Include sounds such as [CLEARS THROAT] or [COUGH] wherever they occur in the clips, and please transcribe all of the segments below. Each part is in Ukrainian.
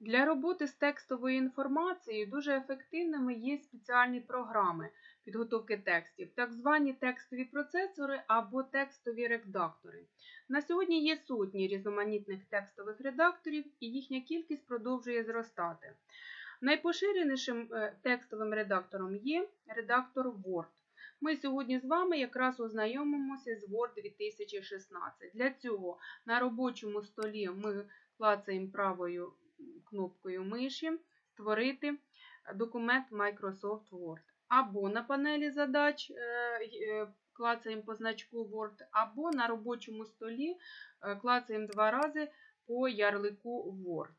Для роботи з текстовою інформацією дуже ефективними є спеціальні програми підготовки текстів, так звані текстові процесори або текстові редактори. На сьогодні є сотні різноманітних текстових редакторів, і їхня кількість продовжує зростати. Найпоширенішим е, текстовим редактором є редактор Word. Ми сьогодні з вами якраз ознайомимося з Word 2016. Для цього на робочому столі ми клацаємо правою кнопкою миші Створити документ Microsoft Word. Або на панелі задач е, е, клацаємо по значку Word, або на робочому столі е, клацаємо два рази по ярлику Word.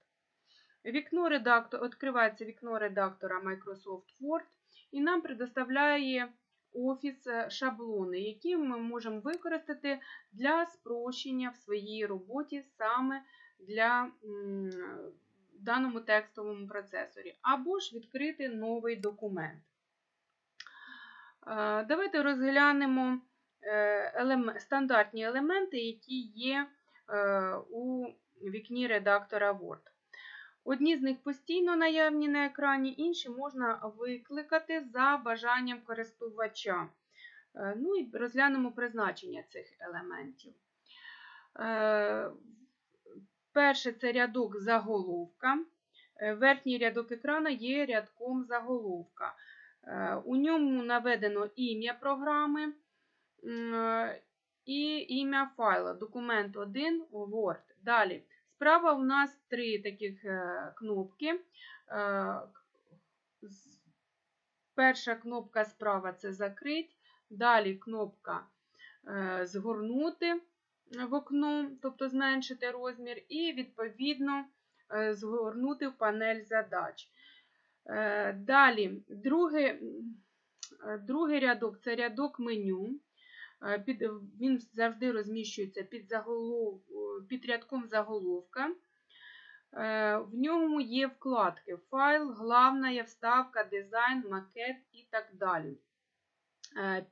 Вікно редактор, Відкривається вікно редактора Microsoft Word і нам предоставляє офіс шаблони, які ми можемо використати для спрощення в своїй роботі саме для даному текстовому процесорі, або ж відкрити новий документ. Давайте розглянемо е, стандартні елементи, які є е, у вікні редактора Word. Одні з них постійно наявні на екрані, інші можна викликати за бажанням користувача. Е, ну і розглянемо призначення цих елементів. Перше це рядок заголовка. Е, верхній рядок екрану є рядком заголовка. Е, у ньому наведено ім'я програми е, і ім'я файла. Документ 1 Word. Далі. Справа у нас три таких кнопки. Перша кнопка справа це закрить. Далі кнопка згорнути в окно, тобто зменшити розмір, і, відповідно, е, згорнути в панель задач. Е, далі, другий, е, другий рядок це рядок меню. Під, Він завжди розміщується під заголов, під рядком заголовка. В ньому є вкладки: файл, главна вставка, дизайн, макет і так далі.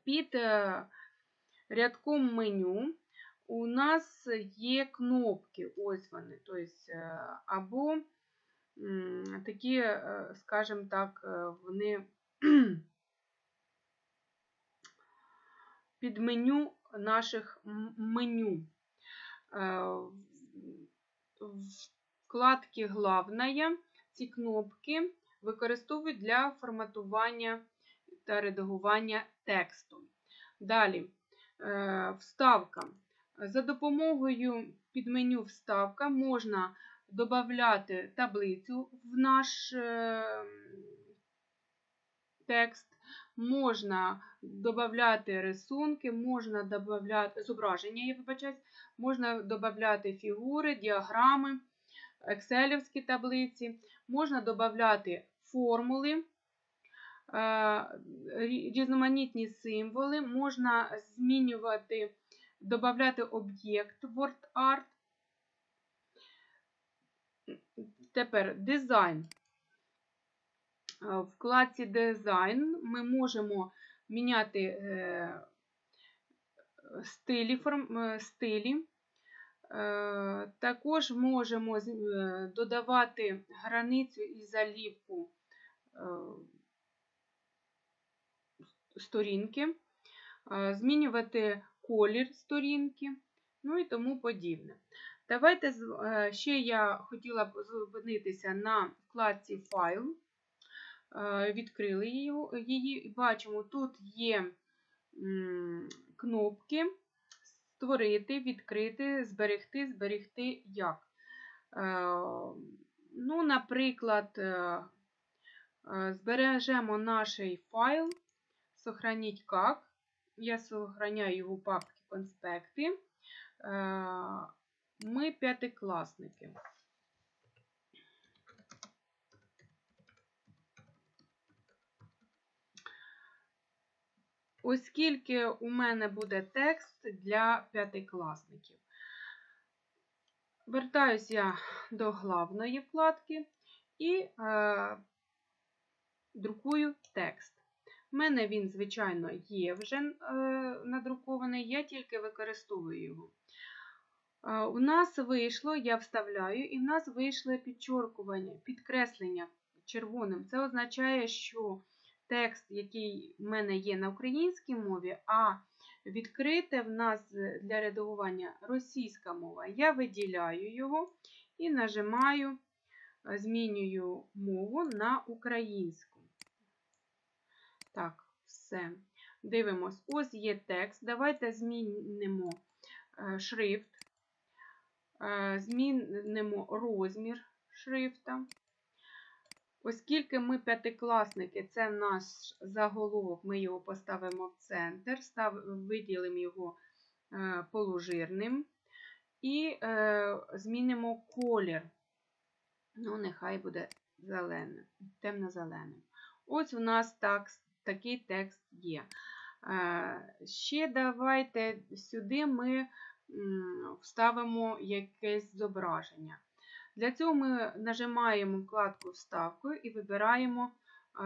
Під рядком меню у нас є кнопки, ось вони, тобто, або такі, е, скажімо так, е, вони [CLEARS THROAT] під меню наших меню. Вкладки главная, ці кнопки використовують для форматування та редагування тексту. Далі вставка. За допомогою підменю Вставка можна додати таблицю в наш е, текст, можна додати рисунки, можна додати зображення, я вибачаюсь, можна додати фігури, діаграми, екселівські таблиці, можна додати формули. Е, різноманітні символи, можна змінювати додати об'єкт WordArt. Тепер дизайн. В вкладці дизайн ми можемо міняти е, стилі. Е, стилі. Е, також можемо додавати границю і залівку сторінки, змінювати колір сторінки, ну і тому подібне. Давайте е, ще я хотіла б зупинитися на вкладці Файл. Е, відкрили її, бачимо, тут є кнопки Створити, відкрити, зберегти, зберегти як. Е, ну, Наприклад, збережемо наш файл, сохраніть як. Я сохраняю його папки конспекти. Е, ми п'ятикласники. Оскільки у мене буде текст для п'ятикласників. Вертаюся я до главної вкладки і е, друкую текст. У мене він, звичайно, є вже е, надрукований, я тільки використовую його. У нас вийшло, я вставляю, і в нас вийшло підчоркування, підкреслення червоним. Це означає, що текст, який в мене є на українській мові, а відкрите в нас для редагування російська мова. Я виділяю його і нажимаю, е, змінюю мову на українську. Так, все. Дивимось, ось є текст. Давайте змінимо е, шрифт, е, змінимо розмір шрифта. Оскільки ми п'ятикласники, це наш заголовок, ми його поставимо в центр, став, виділимо його е, положирним і е, змінимо колір. Ну, нехай буде зеленим, темно-зеленим. Ось у нас так, такий текст є. Е, ще давайте сюди ми вставимо якесь зображення. Для цього ми нажимаємо вкладку Вставкою і вибираємо е,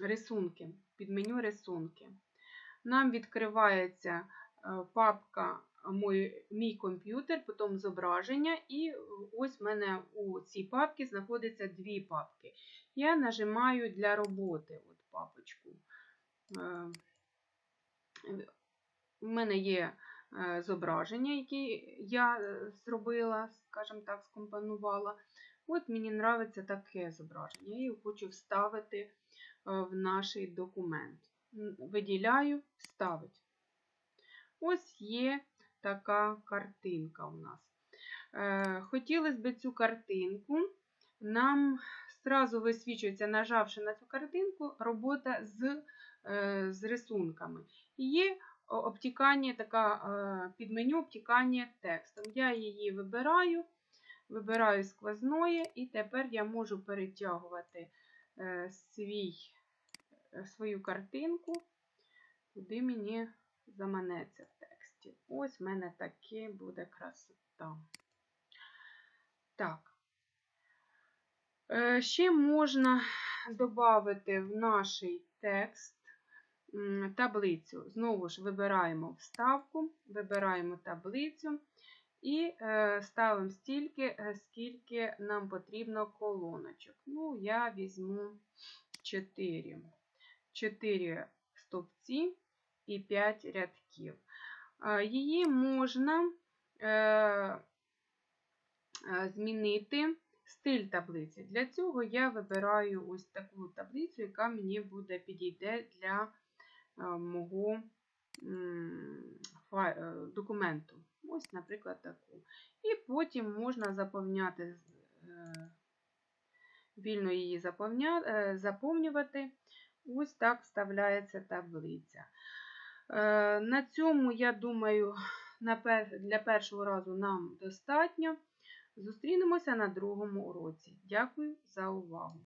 рисунки, під меню рисунки. Нам відкривається е, папка мій, комп'ютер, потім зображення, і ось в мене у цій папці знаходяться дві папки. Я нажимаю для роботи от папочку. Е, У мене є е, зображення, які я е, зробила, скажімо так, скомпонувала. От мені подобається таке зображення. Я його хочу вставити е, в наш документ. Виділяю, вставить. Ось є така картинка у нас. Е, Хотілося б цю картинку. Нам зразу висвічується, нажавши на цю картинку, робота з, е, з рисунками. І є обтікання, така е, під меню обтікання текстом. Я її вибираю, вибираю сквозної, і тепер я можу перетягувати е, свій, е, свою картинку, куди мені заманеться в тексті. Ось в мене таке буде красота. Так. Е, Ще можна додати в наш текст таблицю. Знову ж вибираємо вставку, вибираємо таблицю і е, ставимо стільки, е, скільки нам потрібно колоночок. Ну, я візьму 4. 4 стовпці і 5 рядків. Її можна змінити стиль таблиці. Для цього я вибираю ось таку таблицю, яка мені буде підійде для е, мого е, документу. Ось, наприклад, таку. І потім можна заповняти, е, вільно її заповнювати. Ось так вставляється таблиця. На цьому, я думаю, для першого разу нам достатньо. Зустрінемося на другому уроці. Дякую за увагу!